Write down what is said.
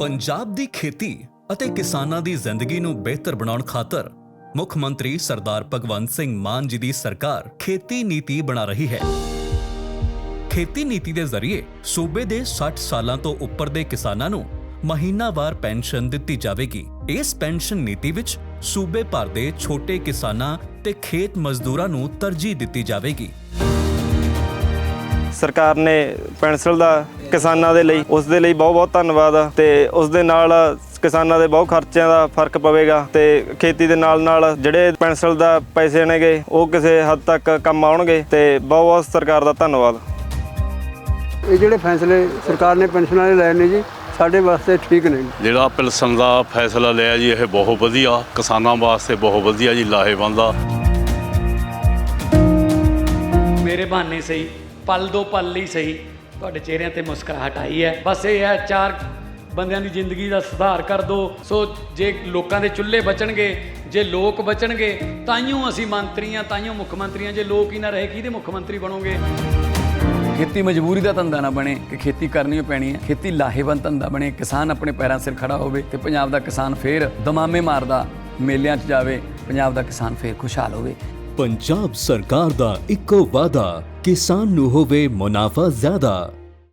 ਪੰਜਾਬ ਦੀ ਖੇਤੀ ਅਤੇ ਕਿਸਾਨਾਂ ਦੀ ਜ਼ਿੰਦਗੀ ਨੂੰ ਬਿਹਤਰ ਬਣਾਉਣ ਖਾਤਰ ਮੁੱਖ ਮੰਤਰੀ ਸਰਦਾਰ ਭਗਵੰਤ ਸਿੰਘ ਮਾਨ ਜੀ ਦੀ ਸਰਕਾਰ ਖੇਤੀ ਨੀਤੀ ਬਣਾ ਰਹੀ ਹੈ। ਖੇਤੀ ਨੀਤੀ ਦੇ ਜ਼ਰੀਏ ਸੂਬੇ ਦੇ 60 ਸਾਲਾਂ ਤੋਂ ਉੱਪਰ ਦੇ ਕਿਸਾਨਾਂ ਨੂੰ ਮਹੀਨਾਵਾਰ ਪੈਨਸ਼ਨ ਦਿੱਤੀ ਜਾਵੇਗੀ। ਇਸ ਪੈਨਸ਼ਨ ਨੀਤੀ ਵਿੱਚ ਸੂਬੇ ਭਰ ਦੇ ਛੋਟੇ ਕਿਸਾਨਾਂ ਤੇ ਖੇਤ ਮਜ਼ਦੂਰਾਂ ਨੂੰ ਤਰਜੀਹ ਦਿੱਤੀ ਜਾਵੇਗੀ। ਸਰਕਾਰ ਨੇ ਪੈਨਸਲ ਦਾ ਕਿਸਾਨਾਂ ਦੇ ਲਈ ਉਸ ਦੇ ਲਈ ਬਹੁਤ ਬਹੁਤ ਧੰਨਵਾਦ ਆ ਤੇ ਉਸ ਦੇ ਨਾਲ ਕਿਸਾਨਾਂ ਦੇ ਬਹੁਤ ਖਰਚਿਆਂ ਦਾ ਫ਼ਰਕ ਪਵੇਗਾ ਤੇ ਖੇਤੀ ਦੇ ਨਾਲ ਨਾਲ ਜਿਹੜੇ ਪੈਨਸਲ ਦਾ ਪੈਸੇ ਨੇਗੇ ਉਹ ਕਿਸੇ ਹੱਦ ਤੱਕ ਕੰਮ ਆਉਣਗੇ ਤੇ ਬਹੁਤ ਬਹੁਤ ਸਰਕਾਰ ਦਾ ਧੰਨਵਾਦ। ਇਹ ਜਿਹੜੇ ਫੈਸਲੇ ਸਰਕਾਰ ਨੇ ਪੈਨਸ਼ਨ ਵਾਲੇ ਲਏ ਨੇ ਜੀ ਸਾਡੇ ਵਾਸਤੇ ਠੀਕ ਨੇ। ਜਿਹੜਾ ਪਿਲਸਣ ਦਾ ਫੈਸਲਾ ਲਿਆ ਜੀ ਇਹ ਬਹੁਤ ਵਧੀਆ ਕਿਸਾਨਾਂ ਵਾਸਤੇ ਬਹੁਤ ਵਧੀਆ ਜੀ ਲਾਹੇਵੰਦ ਆ। ਮੇਰੇ ਬਹਾਨੇ ਸਹੀ ਪਲ ਦੋ ਪਲ ਲਈ ਸਹੀ। ਤੁਹਾਡੇ ਚਿਹਰਿਆਂ ਤੇ ਮੁਸਕਰਾਹਟ ਆਈ ਹੈ। ਬਸ ਇਹ ਹੈ, ਚਾਰ ਬੰਦਿਆਂ ਦੀ ਜ਼ਿੰਦਗੀ ਦਾ ਸੁਧਾਰ ਕਰ ਦੋ। ਸੋ ਜੇ ਲੋਕਾਂ ਦੇ ਚੁੱਲ੍ਹੇ ਬਚਣਗੇ, ਜੇ ਲੋਕ ਬਚਣਗੇ ਤਾਈਓ ਅਸੀਂ ਮੰਤਰੀਆਂ ਤਾਈਓ ਮੁੱਖ ਮੰਤਰੀਆਂ, ਜੇ ਲੋਕ ਹੀ ਨਾ ਰਹੇ, ਕਿਹਦੇ ਮੁੱਖ ਮੰਤਰੀ ਬਣੋਗੇ? ਖੇਤੀ ਮਜਬੂਰੀ ਦਾ ਧੰਦਾ ਨਾ ਬਣੇ ਕਿ ਖੇਤੀ ਕਰਨੀ ਪੈਣੀ ਹੈ। ਖੇਤੀ ਲਾਹੇਵੰਦ ਧੰਦਾ ਬਣੇ, ਕਿਸਾਨ ਆਪਣੇ ਪੈਰਾਂ ਸਿਰ ਖੜਾ ਹੋਵੇ ਤੇ ਪੰਜਾਬ ਦਾ ਕਿਸਾਨ ਫੇਰ ਦਮਾਮੇ ਮਾਰਦਾ ਮੇਲਿਆਂ 'ਚ ਜਾਵੇ, ਪੰਜਾਬ ਦਾ ਕਿਸਾਨ ਫੇਰ ਖੁਸ਼ਹਾਲ ਹੋਵੇ। ਪੰਜਾਬ ਸਰਕਾਰ ਦਾ ਇੱਕੋ ਵਾਅਦਾ ਕਿਸਾਨ ਨੂੰ ਹੋਵੇ ਮੁਨਾਫਾ ਜ਼ਿਆਦਾ।